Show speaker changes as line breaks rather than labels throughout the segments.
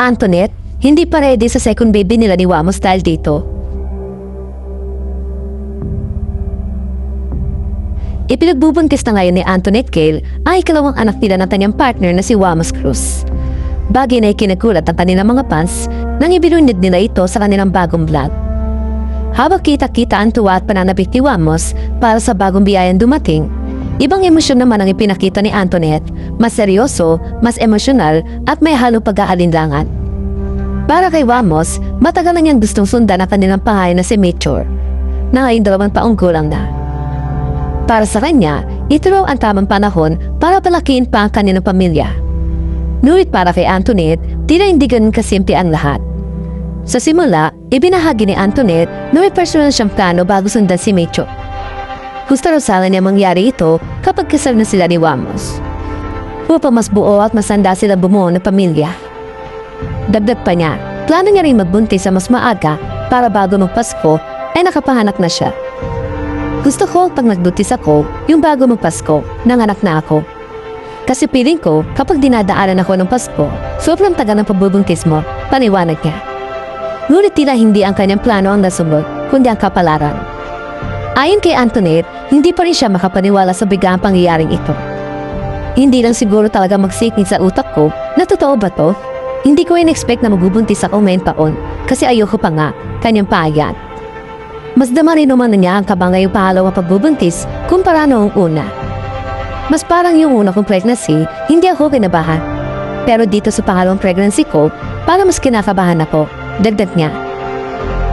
Antoinette, hindi pa ready sa second baby nila ni Wamos dahil dito. Ipinagbubuntis na ngayon ni Antoinette Gale ay ikalawang anak nila ng kanyang partner na si Wamos Cruz. Bagay na ikinagulat ang kanilang mga fans nang ibinunid nila ito sa kanilang bagong vlog. Habang kita-kita ang tuwa at pananabik ni Wamos para sa bagong biyayang dumating, ibang emosyon naman ang ipinakita ni Antoinette, mas seryoso, mas emosyonal at may halong pag-aalinlangan. Para kay Wamos, matagal na niyang gustong sundan ang kanilang pangalan na si Mature, na ngayon dalawang taong gulang na. Para sa kanya, ito raw ang tamang panahon para palakiin pa ang kanilang pamilya. Ngunit para kay Antoinette, tila hindi ganun kasimple ang lahat. Sa simula, ibinahagi ni Antoinette na may personal siyang plano bago sundan si Mecho. Gusto raw niya mangyari ito kapag kasal na sila ni Wamos. Upang mas buo at masanda sila bumuo na pamilya. Dagdag pa niya, plano niya rin magbuntis sa mas maaga para bago magpasko ay nakapahanak na siya. Gusto ko pag nagbuntis ako, yung bago magpasko, nanganak na ako. Kasi piling ko, kapag dinadaanan ako ng Pasko, sobrang tagal ng pagbubuntis mo, paniwanag niya. Ngunit tila hindi ang kanyang plano ang nasunod, kundi ang kapalaran. Ayon kay Antoinette, hindi pa rin siya makapaniwala sa biglang pangyayaring ito. Hindi lang siguro talaga magsiknik sa utak ko na totoo ba to? Hindi ko in-expect na magbubuntis ako ngayong taon kasi ayoko pa nga, kanyang paayat. Mas dama rin naman na niya ang kaba ngayong pangalawang pagbubuntis kumpara noong una. Mas parang yung una kong pregnancy, hindi ako kinabahan. Pero dito sa pangalawang pregnancy ko, para mas kinakabahan ako, dagdag niya.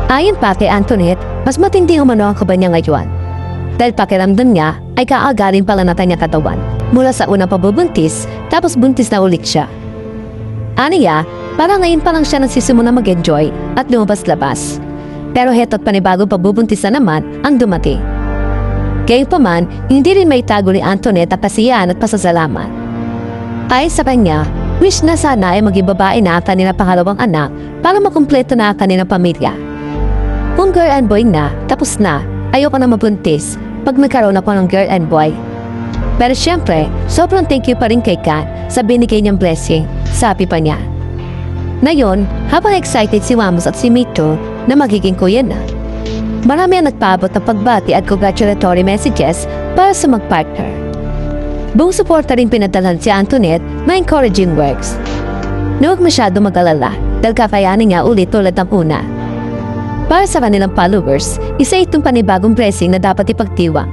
Ayon pa kay Antoinette, mas matindi umano ang kaba niya ngayon. Dahil pakiramdam niya ay kaagarin pala na kanyang katawan mula sa unang pabubuntis tapos buntis na ulit siya. Aniya, parang ngayon pa lang siya nagsisimula mag-enjoy at lumabas-labas. Pero heto't panibagong pabubuntis na naman ang dumating. Gayunpaman, hindi rin may tago ni Antoinette ang kasiyahan at pasasalamat. Ay sa kanya, wish na sana ay maging babae na kanilang pangalawang anak para makumpleto na ang kanilang pamilya. Kung girl and boy na, tapos na, ayoko na mabuntis pag nagkaroon ako ng girl and boy. Pero syempre, sobrang thank you pa rin kay Kat sa binigay niyang blessing, sabi pa niya. Ngayon, habang excited si Wamos at si Mito na magiging kuya na, marami ang nagpaabot ng pagbati at congratulatory messages para sa magpartner. Buong suporta rin pinadalan si Antoinette na encouraging words. Na huwag masyado mag-alala dahil kakayanin niya ulit tulad ng una. Para sa kanilang followers, isa itong panibagong blessing na dapat ipagtiwang.